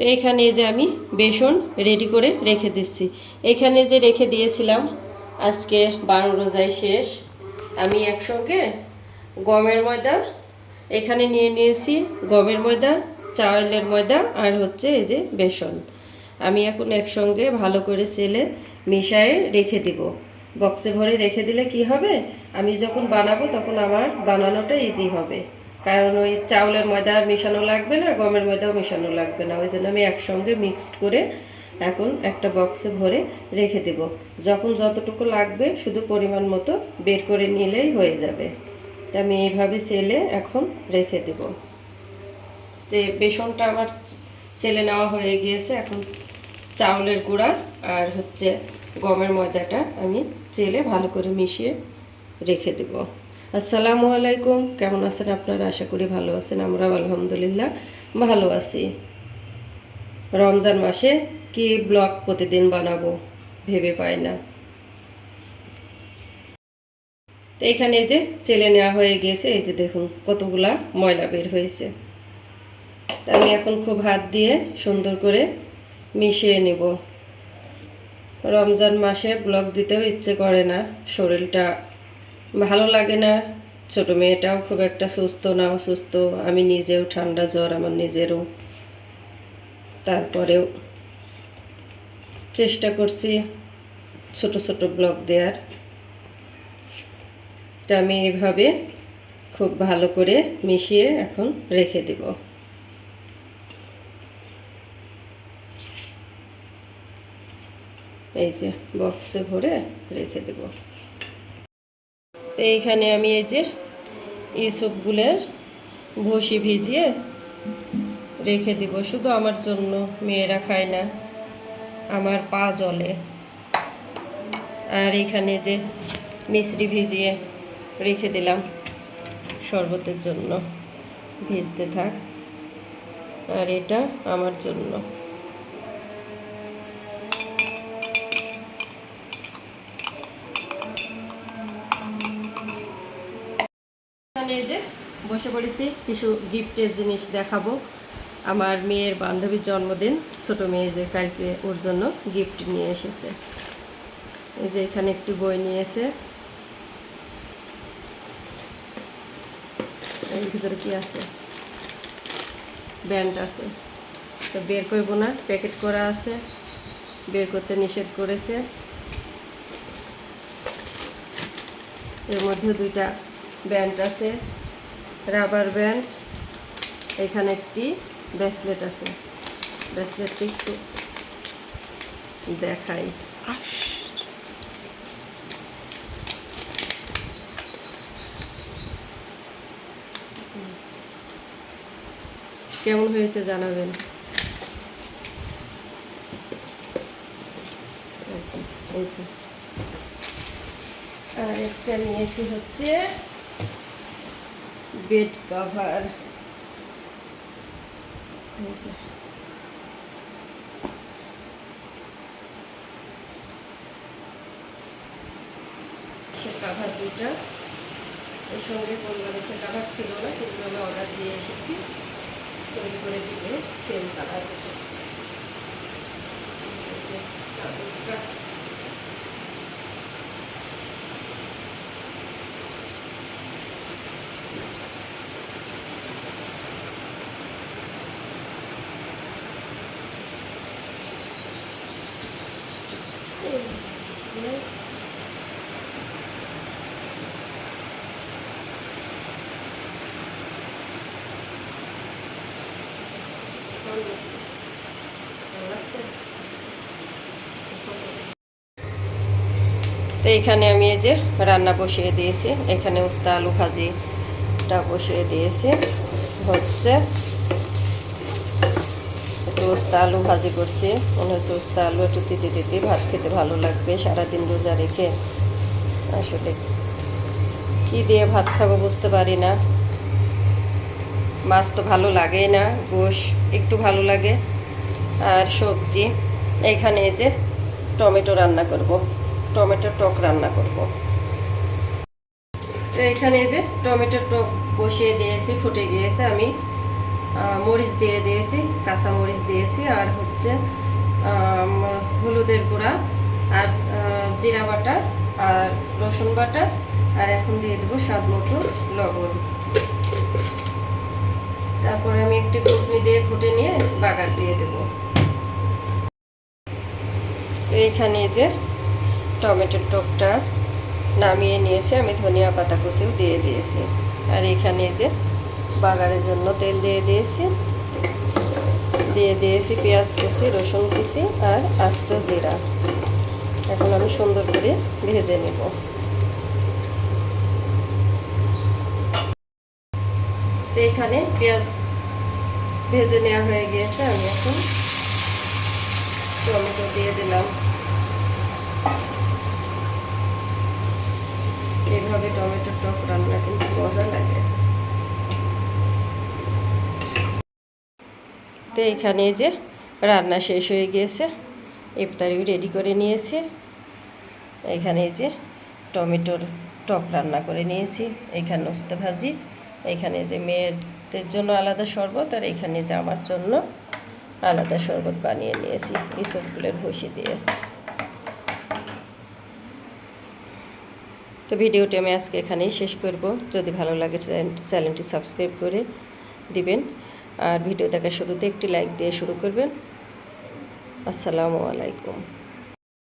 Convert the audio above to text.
তো এখানে যে আমি বেসন রেডি করে রেখে দিচ্ছি। এখানে যে রেখে দিয়েছিলাম, আজকে বারো রোজায় শেষ। আমি একসঙ্গে গমের ময়দা, এখানে নিয়ে নিয়েছি গমের ময়দা, চাউলের ময়দা আর হচ্ছে এই যে বেসন। আমি এখন একসঙ্গে ভালো করে চেলে মিশায়ে রেখে দিব। বক্সে ভরে রেখে দিলে কি হবে? আমি যখন বানাবো তখন আমার বানানোটা ইজি হবে। কারণ ওই চাউলের ময়দা মেশানো লাগবে না, গমের ময়দাও মেশানো লাগবে না। ওই জন্য আমি একসঙ্গে মিক্সড করে এখন একটা বক্সে ভরে রেখে দেব। যখন যতটুকু লাগবে শুধু পরিমাণ মতো বের করে নিলেই হয়ে যাবে। আমি এইভাবে চেলে এখন রেখে দেব। তো বেসনটা আমার চেলে নেওয়া হয়ে গিয়েছে। এখন চাউলের গুঁড়া আর হচ্ছে গমের ময়দাটা আমি চেলে ভালো করে মিশিয়ে রেখে দেব। আসসালামু আলাইকুম। কেমন আছেন আপনারা? আশা করি ভালো আছেন, আমরাও আলহামদুলিল্লাহ ভালো আছি। রমজান মাসে কি ব্লগ প্রতিদিন বানাবো ভেবে পাই না। তো এখানে যে চেলে নেওয়া হয়ে গিয়েছে, এই যে দেখুন কতগুলা ময়লা বের হয়েছে। আমি এখন খুব হাত দিয়ে সুন্দর করে মিশিয়ে নেব। রমজান মাসে ব্লগ দিতেও ইচ্ছে করে না শরীরটা ভালো লাগে না। ছোট মেয়েটাও খুব একটা সুস্থ না অসুস্থ। আমি নিজেও ঠান্ডা জ্বর, আমার নিজেরও। তারপরেও চেষ্টা করছি ছোট ছোট ব্লগ দেওয়ার তা আমি এভাবে খুব ভালো করে মিশিয়ে এখন রেখে দেব। এই যে বক্সে ভরে রেখে দেব। তো এইখানে আমি এই যে এইসবগুলোর ভুসি ভিজিয়ে রেখে দিব। শুধু আমার জন্য মেয়েরা খায় না, আমার পা জলে আর এখানে যে মিশ্রি ভিজিয়ে রেখে দিলাম শরবতের জন্য। ভিজতে থাক। আর এটা আমার জন্য। এখানে যে বসে পড়েছি, কিছু গিফটের জিনিস দেখাবো। আমার মেয়ের বান্ধবীর জন্মদিন, ছোট মেয়ে যে কালকে ওর জন্য গিফট নিয়ে এসেছে। এই যে এখানে একটি বই নিয়েছে। এর ভিতরে কি আছে? ব্যান্ড আছে। তো বের করব না, প্যাকেট করা আছে, বের করতে নিষেধ করেছে। এর মধ্যে দুইটা ব্যান্ড আছে, রাবার ব্যান্ড, এখানে একটি ব্রেসলেট আছে। ব্রেসলেটটি একটু দেখাই। কেমন হয়েছে জানাবেন। আর একটা নিয়েছি হচ্ছে বেড কভার সে কাভার দুটা। এর সঙ্গে বাংলাদেশের কাভার ছিল না কিন্তু আমি অর্ডার দিয়ে এসেছি। তৈরি করে দিবে সেম কালার চাদরটা এই যে কেমন লাগছে? ভালো লাগছে? তো এখানে আমি এই যে রান্না বসিয়ে দিয়েছি। এখানে উস্তা আলু ভাজিটা বসিয়ে দিয়েছি। হচ্ছে একটু উস্তা আলু ভাজি করছি। মনে হচ্ছে উস্তা আলু একটু দিতে দিতে ভাত খেতে ভালো লাগবে। সারাদিন রোজা রেখে আসলে কি দিয়ে ভাত খাব বুঝতে পারি না। মাছ তো ভালো লাগেই না, গোশ একটু ভালো লাগে। আর সবজি, এখানে যে টমেটো রান্না করব। টমেটো টক রান্না করব। তো এখানে যে টমেটো টক বসিয়ে দিয়েছি, ফুটে গিয়েছে। আমি মরিচ দিয়ে দিয়েছি, কাঁচা মরিচ দিয়েছি, আর হচ্ছে হলুদের গুঁড়া, আর জিরা বাটা, আর রসুন বাটা, আর এখন দিয়ে দেবো স্বাদ মতো লবণ। তারপরে আমি একটি ঘুটনি দিয়ে ঘুটে নিয়ে বাগার দিয়ে দেব। তো এখানে যে টমেটোর টকটা নামিয়ে নিয়েছি, আমি ধনিয়া পাতা কুচিও দিয়ে দিয়েছি। আর এখানে যে বাগারের জন্য তেল দিয়ে দিয়েছি। দিয়ে দিয়েছি পেঁয়াজ কুচি, রসুন কুচি আর আস্ত জিরা। এখন আমি সুন্দর করে ভেজে নেব। এখানে পেঁয়াজ ভেজে নেওয়া হয়ে গিয়েছে, আমি এখন টমেটো দিয়ে দিলাম। টমেটোর টক রান্না কিন্তু মজা লাগে। তো এখানে যে রান্না শেষ হয়ে গিয়েছে ইফতারিও রেডি করে নিয়েছি। এখানে যে টমেটোর টক রান্না করে নিয়েছি, এখানে উস্তে ভাজি, এখানে যে মেয়েদের জন্য আলাদা শরবত, আর এখানে যে আমার জন্য আলাদা শরবত বানিয়ে নিয়েছি ইসবগুলের ভুসি দিয়ে। তো ভিডিওটি আমি আজকে এখানেই শেষ করব। যদি ভালো লাগে চ্যানেলটি সাবস্ক্রাইব করে দিবেন। আর ভিডিও দেখার শুরুতে একটি লাইক দিয়ে শুরু করবেন। আসসালামু আলাইকুম।